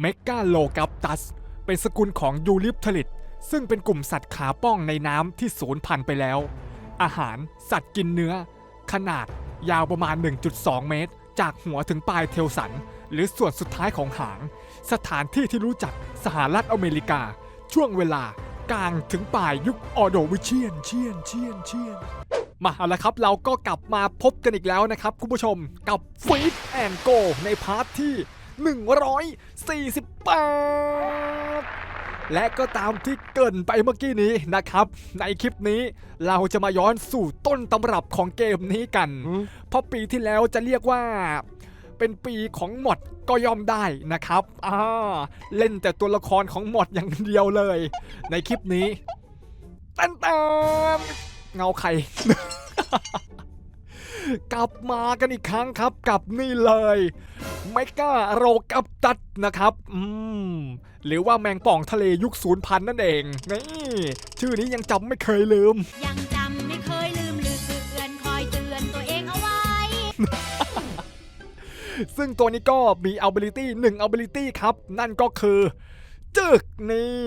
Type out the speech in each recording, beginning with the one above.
เมกาโลกัปตัส เป็นสกุลของยูริปทลิต ซึ่งเป็นกลุ่มสัตว์ขาป้องในน้ำที่สูญพันธุ์ไปแล้ว อาหารสัตว์กินเนื้อ ขนาดยาวประมาณ 1.2 เมตร จากหัวถึงปลายเทลสัน หรือส่วนสุดท้ายของหาง สถานที่ที่รู้จักสหรัฐอเมริกา ช่วงเวลากลางถึงปลายยุคออโดวิเชียนเชียนเชียนเชียนมาเอาละครับเราก็กลับมาพบกันอีกแล้วนะครับ คุณผู้ชมกับฟีดแอนโกในพาร์ทที่ 148 และก็ตามที่เกรินไปเมื่อกี้นี้นะครับ ในคลิปนี้เราจะมาย้อนสู่ต้นตำรับของเกมนี้กัน เพราะปีที่แล้วจะเรียกว่าเป็นปีของหมดก็ย่อมได้นะครับอ่าเล่นแต่ตัวละครของหมดอย่างเดียวเลย ในคลิปนี้แตันตนเงาใคร กลับมากันอีกครั้งครับกับนี่เลยไมกาโรกับตัดนะครับอืมหรือว่าแมงป่องทะเลยุคศูนย์พันนั่นเองนี่ชื่อนี้ยังจำไม่เคยลืม ยังจำไม่เคยลืมเลือนคอยเตือนตัวเองเอาไว้ ซึ่งตัวนี้ก็มี ability 1 ability ครับ นั่นก็คือ จึกนี่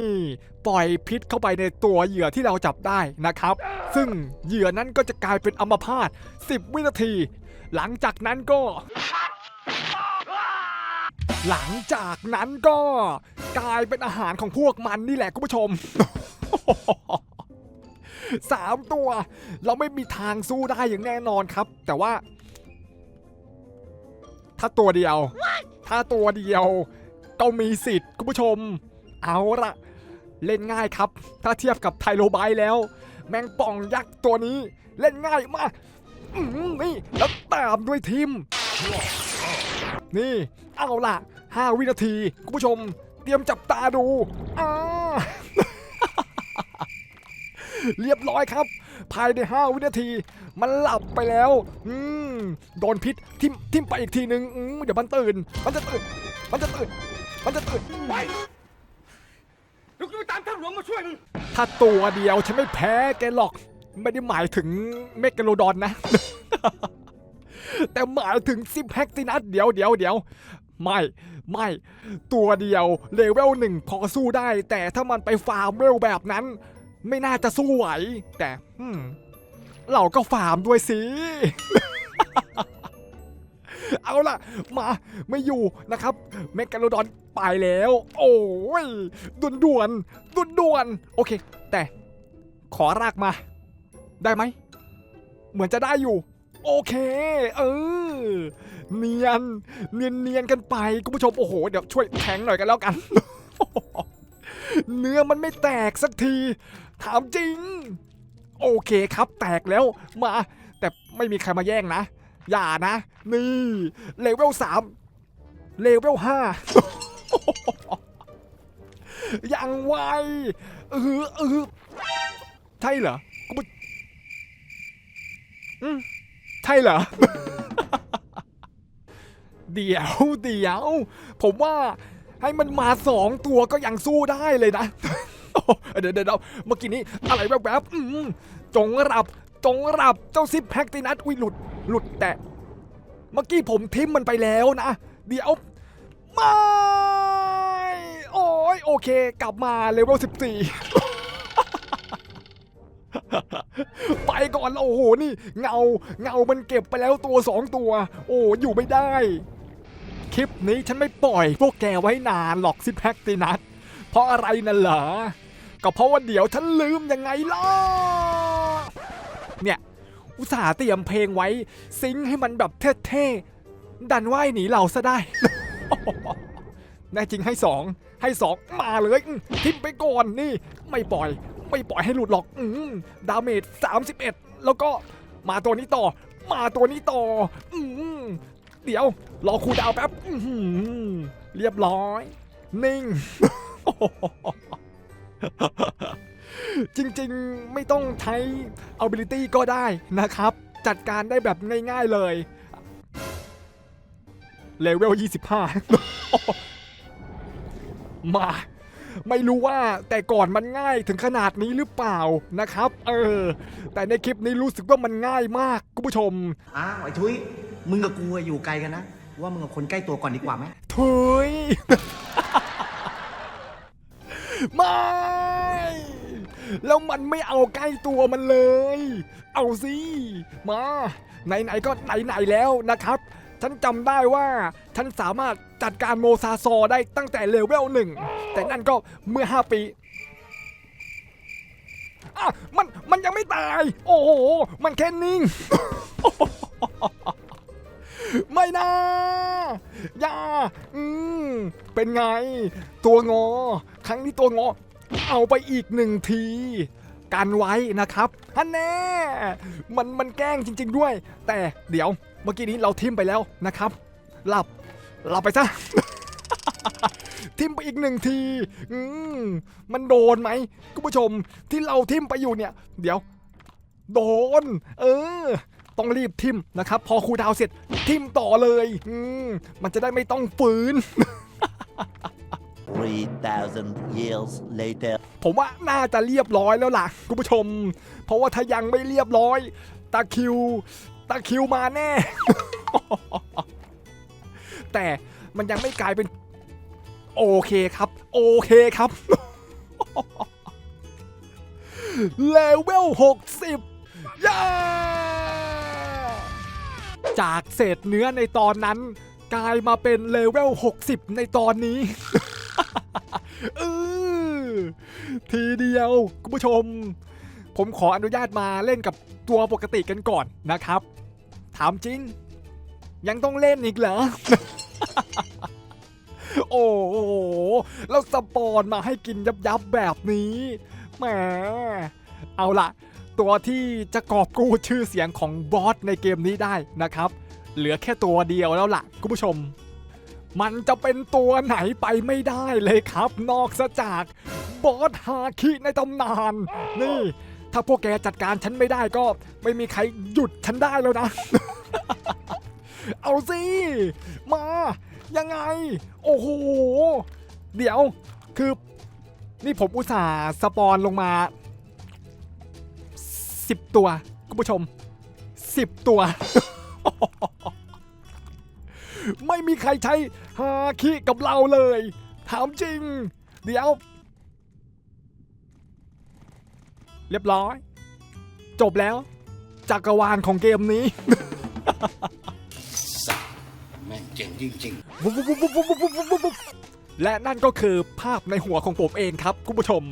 ปล่อยพิษเข้าไปในตัวเหยื่อที่เราจับได้นะครับ ซึ่งเหยื่อนั้นก็จะกลายเป็นอัมพาต10 วินาที หลังจากนั้นก็ หลังจากนั้นก็กลายเป็นอาหารของพวกมันนี่แหละคุณผู้ชมสามตัว เราไม่มีทางสู้ได้อย่างแน่นอนครับ แต่ว่า ถ้าตัวเดียว ถ้าตัวเดียวก็มีสิทธิ์คุณผู้ชม เอาละเล่นง่ายครับ ถ้าเทียบกับไทโรไบต์แล้ว แมงป่องยักษ์ตัวนี้ เล่นง่ายมากนี่แล้วตามด้วยทีม นี่ เอาล่ะ 5 วินาที คุณผู้ชม เตรียมจับตาดูอ่าเรียบร้อยครับ ภายใน 5 วินาที มันหลับไปแล้ว อืมโดนพิษทิมทิมไปอีกทีนึง เดี๋ยวมันตื่น มันจะตื่น มันจะตื่น มันจะตื่นไป กจะไปตามท่านหลวงมาช่วยมึง ถ้าตัวเดียวฉันไม่แพ้แกหรอก ไม่ได้หมายถึงเมกะโลดอนนะ แต่หมายถึงซิมแฮกตินัสเดี๋ยวเดี๋ยวเดี๋ยวไม่ไม่ตัวเดียวเลเวลหนึ่งพอสู้ได้ แต่ถ้ามันไปฟาร์มเวลแบบนั้น ไม่น่าจะสู้ไหว แต่เราก็ฟาร์มด้วยสิ เอาล่ะ มาไม่อยู่นะครับเมกาโลดอนไปแล้ว โอ้ยด่วนด่วนด่วนด่วนโอเค แต่ขอรากมา ได้ไหม เหมือนจะได้อยู่ โอเค เออ เนียน เนียนเนียนกันไปคุณผู้ชมโอ้โห เดี๋ยวช่วยแทงหน่อยกันแล้วกัน เนื้อมันไม่แตกสักที ถามจริง โอเคครับแตกแล้วมา แต่ไม่มีใครมาแย่งนะ อย่านะ นี่เลเวลสามเลเวลห้ายังไวเออเออใช่เหรอกูไม่อืมใช่เหรอ เดี๋ยวเดี๋ยว ผมว่าให้มันมาสองตัวก็ยังสู้ได้เลยนะ เดี๋ยวเดี๋ยวเมื่อกี้นี้อะไรแวบๆอืมจงรับ จงรับเจ้าซิปแพ็กตินัสอุ้ยหลุด หลุดแต่เมื่อกี้ผมทิ้มมันไปแล้วนะ เดี๋ยวไม่โอ้ยโอเค กลับมาเลเวล14 ไปก่อนโอ้โหนี่ เงาเงามันเก็บไปแล้วตัวสองตัว โอ้อยู่ไม่ได้ คลิปนี้ฉันไม่ปล่อยพวกแกไว้นานหรอกซิแพ็กตินัทเพราะอะไรน่ะเหรอก็เพราะว่าเดี๋ยวฉันลืมยังไงล่ะเนี่ย อุตส่าห์เตรียมเพลงไว้ ซิงให้มันแบบเท่ๆ ดันว่ายหนีเราซะได้ แน่จริงให้สองให้สองมาเลยอื้อทิมไปก่อนนี่ ไม่ปล่อย ไม่ปล่อยให้หลุดหรอกอืมดาเมจ31 แล้วก็มาตัวนี้ต่อ มาตัวนี้ต่ออืเดี๋ยว รอครูดาวแป๊บอืเรียบร้อย นิ่ง จริงๆไม่ต้องใช้ ability ก็ได้นะครับ จัดการได้แบบง่ายๆเลยเลเวล 25 มา ไม่รู้ว่าแต่ก่อนมันง่ายถึงขนาดนี้หรือเปล่านะครับ เออ แต่ในคลิปนี้รู้สึกว่ามันง่ายมากคุณผู้ชม อ้าวไอ้ทุย มึงกับกูอะอยู่ไกลกันนะ ว่ามึงกับคนใกล้ตัวก่อนดีกว่าไหมถุยไม่ แล้วมันไม่เอาใกล้ตัวมันเลย เอาสิมาไหนๆก็ไหนๆแล้วนะครับ ฉันจำได้ว่าฉันสามารถจัดการโมซาซอได้ตั้งแต่เลเวลหนึ่งแต่นั่นก็เมื่อ 5 ปีอะมันมันยังไม่ตาย โอ้โห มันแค่นิ่ง ไม่นะอย่า อืม เป็นไง ตัวงอ ครั้งนี้ตัวงอ เอาไปอีกหนึ่งที กันไว้นะครับฮันแน่มันมันแกล้งจริง ๆด้วย แต่เดี๋ยวเมื่อกี้นี้เราทิมไปแล้วนะครับ หลับหลับไปซะทิมไปอีกหนึ่งที อืมมันโดนไหมคุณผู้ชมที่เราทิมไปอยู่เนี่ย เดี๋ยว โดน เออ ต้องรีบทิมนะครับ พอครูดาวเสร็จทิมต่อเลย อืมมันจะได้ไม่ต้องฝืน 3,000 years later. ผมว่าน่าจะเรียบร้อยแล้วล่ะคุณผู้ชม เพราะว่าถ้ายังไม่เรียบร้อยตาคิวตาคิวมาแน่ แต่มันยังไม่กลายเป็น โอเคครับ โอเคครับเลเวล60ย้าจากเศษเนื้อในตอนนั้น กลายมาเป็นเลเวล60 ในตอนนี้ ทีเดียวคุณผู้ชม ผมขออนุญาตมาเล่นกับตัวปกติกันก่อนนะครับ ถามจริง ยังต้องเล่นอีกเหรอ โอ้โหแล้วสปอนมาให้กินยับยับแบบนี้แหมเอาละตัวที่จะกอบกู้ชื่อเสียงของบอสในเกมนี้ได้นะครับ เหลือแค่ตัวเดียวแล้วล่ะคุณผู้ชม มันจะเป็นตัวไหนไปไม่ได้เลยครับ นอกจาก บอสฮาคิในตำนาน นี่ ถ้าพวกแกจัดการฉันไม่ได้ก็ ไม่มีใครหยุดฉันได้แล้วนะ เอาสิ มา ยังไง โอ้โห เดี๋ยว คือ นี่ผมอุตส่าห์สปอนลงมา 10 ตัว คุณผู้ชม 10 ตัว ไม่มีใครใช้ฮาคิกับเราเลย ถามจริง เดี๋ยว เรียบร้อย จบแล้ว จักรวาลของเกมนี้แม่งเจ๋งจริงๆวุบวุบวุบวุบวุบวุบวุบวุบวุบและนั่นก็คือภาพในหัวของผมเองครับคุณผู้ชม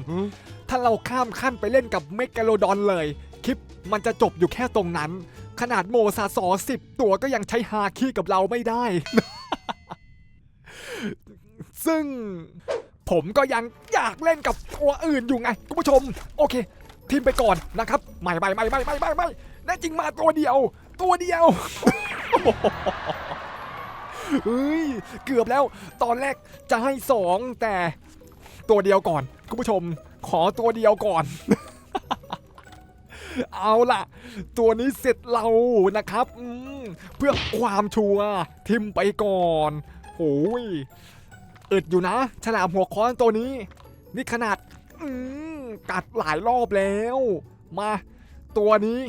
ถ้าเราข้ามขั้นไปเล่นกับเมก a โลดอนเลย คลิปมันจะจบอยู่แค่ตรงนั้น ขนาดโมซาซอสิบตัวก็ยังใช้ฮาคีกับเราไม่ได้ ซึ่งผมก็ยังอยากเล่นกับตัวอื่นอยู่ไง คุณผู้ชม โอเค ทีมไปก่อนนะครับไม่ไม่ไม่ไม่ไม่ไม่ไม่แน่จริงมาตัวเดียว ตัวเดียวเฮ้ยเกือบแล้วตอนแรกจะให้สองแต่ตัวเดียวก่อนคุณผู้ชม ขอตัวเดียวก่อน เอาล่ะ ตัวนี้เสร็จเรานะครับเพื่อความชัวทิมไปก่อนโอ้ยอึดอยู่นะ ฉลามหัวค้อนตัวนี้ นี่ขนาดอืม กัดหลายรอบแล้ว มา ตัวนี้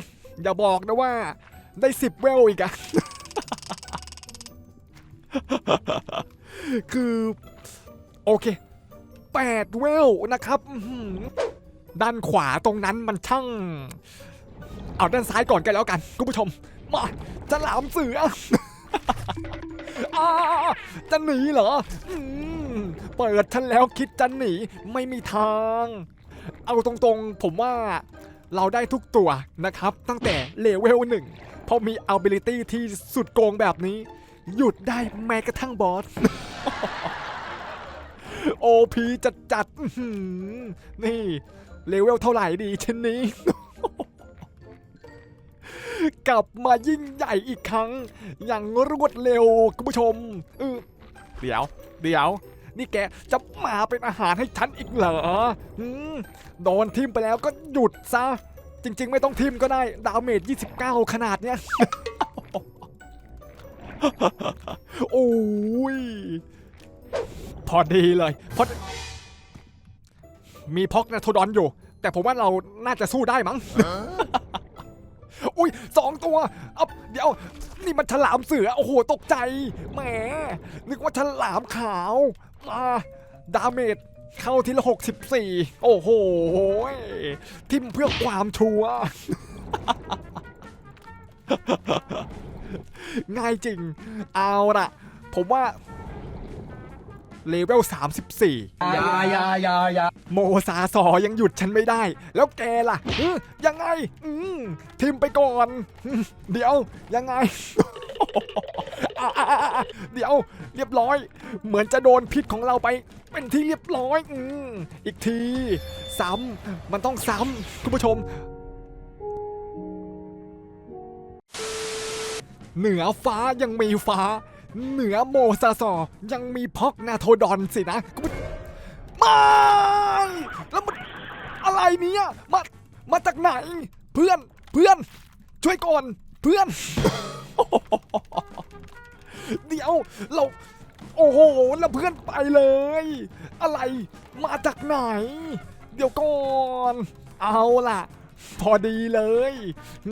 อย่าบอกนะว่า ได้สิบเวลอีกอะคือ โอเคแปดเวลนะครับด้านขวาตรงนั้นมันช่าง เอาด้านซ้ายก่อนกันแล้วกันคุณผู้ชม มาจะหลามเสืออาจะหนีเหรอเปิดฉันแล้วคิดจะหนี ไม่มีทาง เอาตรงๆ ผมว่าเราได้ทุกตัวนะครับ ตั้งแต่เลเวลหนึ่งเพราะมี ability ที่สุดโกงแบบนี้ หยุดได้แม้กระทั่งบอสโอพีจัดจัดๆนี่เลเวลเท่าไหร่ดีชิ้นนี้ กลับมายิ่งใหญ่อีกครั้ง อย่างรวดเร็วคุณผู้ชมเดี๋ยว เดี๋ยว นี่แกจะมาเป็นอาหารให้ฉันอีกเหรอโดนทิมไปแล้วก็หยุดซะ จริง ๆ ไม่ต้องทิมก็ได้ ดาวเมจ29 ขนาดเนี้ยโอ้ยพอดีเลยพอมีพ็อกนาโทดอนอยู่ แต่ผมว่าเราน่าจะสู้ได้มั้งอุ้ยสองตัวเอาเดี๋ยว นี่มันฉลามเสือ โอ้โห ตกใจ แหม นึกว่าฉลามขาว ดาเมจเข้าทีละ 64 โอ้โห ทิมเพื่อความชัวร์ง่ายจริง เอาละผมว่า เลเวล 34อย่าอย่าอย่าอย่าโมซาซอยังหยุดฉันไม่ได้ แล้วแกล่ะเอ้อยังไงอืมทิมไปก่อนอืมเดี๋ยว ยังไงอะอะอะอะ เดี๋ยวเรียบร้อย เหมือนจะโดนพิษของเราไป เป็นที่เรียบร้อยอือีกที ซ้ำมันต้องซ้ำคุณผู้ชม เหนือฟ้ายังมีฟ้า เหนือโมซาซอยังมีพอกนาโทดอนสินะม่แล้วมันอะไรเนี่ยมามาจากไหน เพื่อนเพื่อน ช่วยก่อนเพื่อน เดี๋ยวเรา โอ้โหแล้วเพื่อนไปเลย อะไรมาจากไหน เดี๋ยวก่อน เอาล่ะ พอดีเลยอ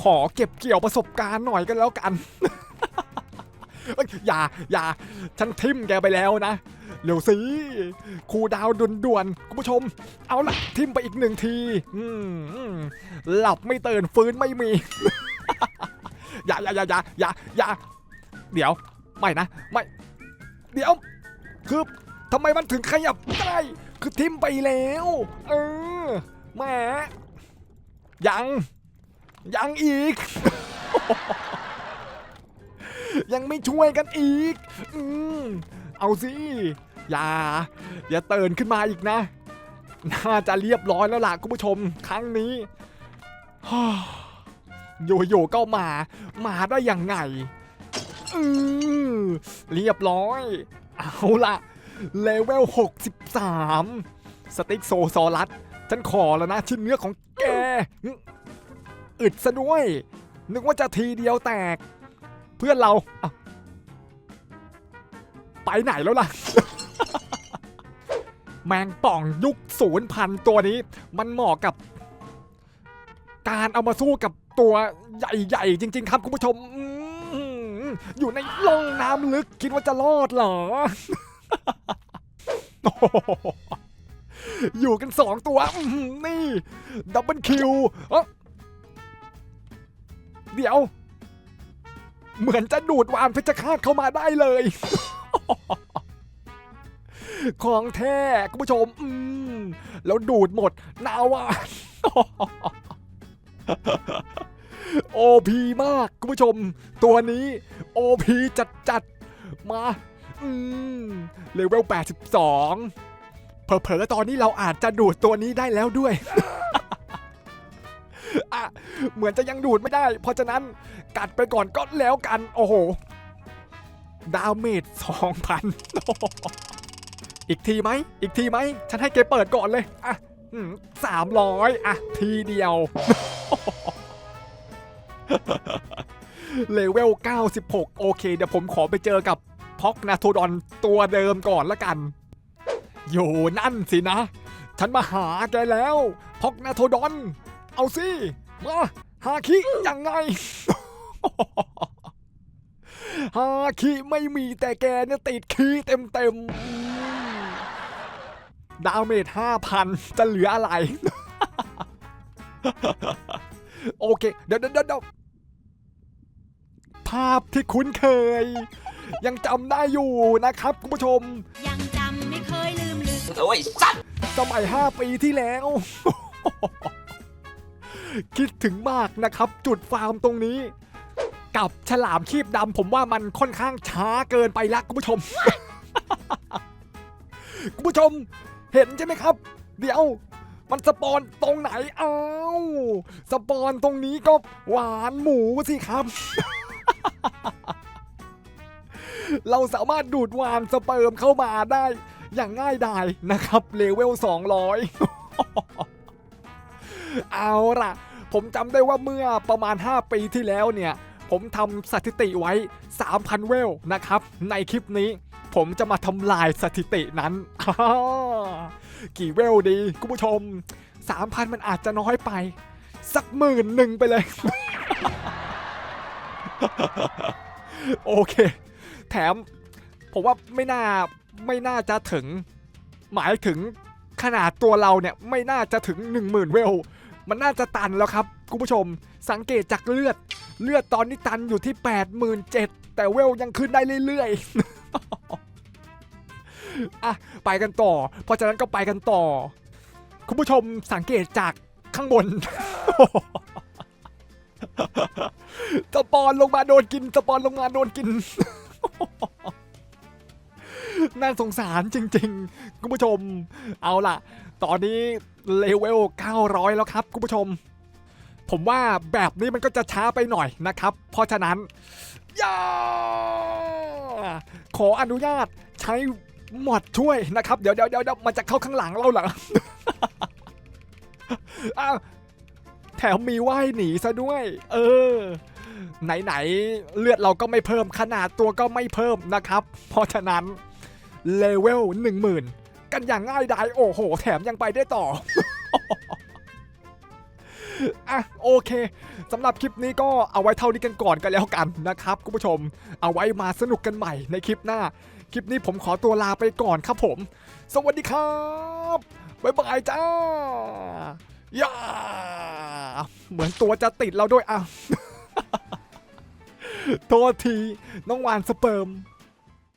ขอเก็บเกี่ยวประสบการณ์หน่อยกันแล้วกันอย่าอย่าฉันทิมแกไปแล้วนะ เร็วสิครูดาวด่วนๆคุณผู้ชม เอาละทิมไปอีกหนึ่งทีหลับไม่ตื่นฟื้นไม่มี อย่าอย่าอย่าอย่าอย่าอย่าเดี๋ยวไม่นะไม่ เดี๋ยว คือทำไมมันถึงขยับได้คือทิมไปแล้ว เออแหมยัง ยังอีก ยังไม่ช่วยกันอีก อืมเอาสิอย่า อย่าเตือนขึ้นมาอีกนะ น่าจะเรียบร้อยแล้วล่ะคุณผู้ชม ครั้งนี้ ฮ่าโยๆก็มา มาได้ยังไงอือเรียบร้อย เอาละเลเวล 63 สติ๊กโซซอรัสฉันขอแล้วนะชิ้นเนื้อของแก อึดซะด้วย นึกว่าจะทีเดียวแตก เพื่อนเรา ไปไหนแล้วล่ะ แมงป่องยุคศูนย์พันตัวนี้ มันเหมาะกับ การเอามาสู้กับตัวใหญ่ๆ จริง ๆ ครับคุณผู้ชมอยู่ในล่องน้ำลึกคิดว่าจะรอดเหรอ อยู่กันสองตัวนี่ ดับเบิลคิวเดี๋ยว เหมือนจะดูดวานเพชรฆาตเข้ามาได้เลย ของแท้คุณผู้ชมอืมแล้วดูดหมดนาวาน โอพีมากคุณผู้ชม ตัวนี้โอพีจัดจัดๆมาอืมเลเวล 82 เผลอๆตอนนี้เราอาจจะดูดตัวนี้ได้แล้วด้วยอะเหมือนจะยังดูดไม่ได้ เพราะฉะนั้นกัดไปก่อนก็แล้วกัน โอ้โห ดาเมจ2,000อีกทีไหม อีกทีไหม ฉันให้แกเปิดก่อนเลย อะ สามร้อยอะ ทีเดียว เลเวล 96 โอเค เดี๋ยวผมขอไปเจอกับพ็อกนาโทดอนตัวเดิมก่อนละกัน อยู่นั่นสินะ ฉันมาหาแกแล้ว พ็อกนาโทดอน เอาสิ มาฮาคิยังไงฮาคิไม่มีแต่แกเนี่ยติดคีเต็มเต็มๆ ดาเมจ5,000จะเหลืออะไร โอเคเดี๋ยวเดี๋ยวเดี๋ยวภาพที่คุ้นเคย ยังจำได้อยู่นะครับ คุณผู้ชม ยังจำไม่เคยลืมลืมโอ้ยสัตว์สมัย 5 ปีที่แล้ว คิดถึงมากนะครับ จุดฟาร์มตรงนี้ กับฉลามคีบดำผมว่ามันค่อนข้างช้าเกินไปละคุณผู้ชม คุณผู้ชม เห็นใช่ไหมครับ เดี๋ยว มันสปอนตรงไหนเอ้าสปอนตรงนี้ก็หวานหมูสิครับ เราสามารถดูดวานสเปิร์มเข้ามาได้อย่างง่ายดายนะครับเลเวล 200 เอาล่ะ ผมจำได้ว่าเมื่อประมาณ 5 ปีที่แล้วเนี่ย ผมทำสถิติไว้ 3,000 เวลนะครับ ในคลิปนี้ผมจะมาทำลายสถิตินั้น กี่เวลดีคุณผู้ชม 3,000 มันอาจจะน้อยไป สักหมื่นหนึ่งไปเลย โอเค แถม ผมว่าไม่น่าไม่น่าจะถึง หมายถึงขนาดตัวเราเนี่ยไม่น่าจะถึง 10,000 เวล มันน่าจะตันแล้วครับคุณผู้ชม สังเกตจากเลือด เลือดตอนนี้ตันอยู่ที่ 87,000แต่เวลยังขึ้นได้เรื่อยๆ อะไปกันต่อ เพราะฉะนั้นก็ไปกันต่อ คุณผู้ชมสังเกตจากข้างบนสปอนลงมาโดนกินสปอนลงมาโดนกินน่าสงสารจริงๆ คุณผู้ชม เอาล่ะ ตอนนี้เลเวล 900 แล้วครับคุณผู้ชม ผมว่าแบบนี้มันก็จะช้าไปหน่อยนะครับ เพราะฉะนั้นอย่าขออนุญาตใช้ มอดช่วยนะครับ เดี๋ยวเดี๋ยวเดี๋ยวมันจะเข้าข้างหลังเราเหรออ้าวแถมมีว่ายหนีซะด้วย เออ ไหนๆ เลือดเราก็ไม่เพิ่มขนาดตัวก็ไม่เพิ่มนะครับ เพราะฉะนั้นเลเวล10,000กันอย่างง่ายดายโอ้โห แถมยังไปได้ต่ออะโอเคสำหรับคลิปนี้ก็เอาไว้เท่านี้กันก่อนกันแล้วกันนะครับคุณผู้ชม เอาไว้มาสนุกกันใหม่ในคลิปหน้า คลิปนี้ผมขอตัวลาไปก่อนครับผม สวัสดีครับ บ๊ายบายจ้าย่าเหมือนตัวจะติดเราด้วยอะ โทษที น้องวานสเปิร์ม